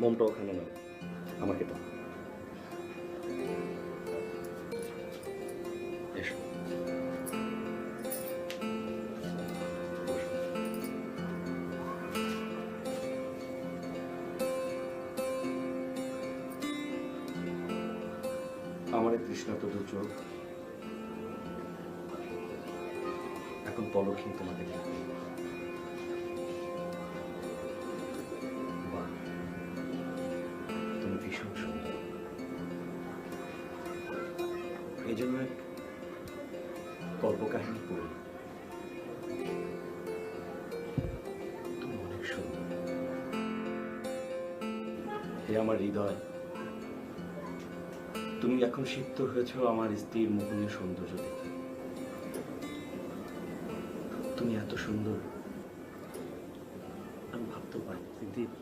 মোমটা ওখানে নাও। আমাকে দাও। আমার এই তৃষ্ণাত দু চোখ। এখন পলকহীন তোমাকে দেখবে এই জন্য এক কল্পকাহিনী পড়ি। তুমি হে আমার হৃদয়, তুমি এখন সিদ্ধ হয়েছ আমার স্ত্রীর মোহনীয় সৌন্দর্য দেখে। তুমি এত সুন্দর, আমি ভাবতেও পারি দীপ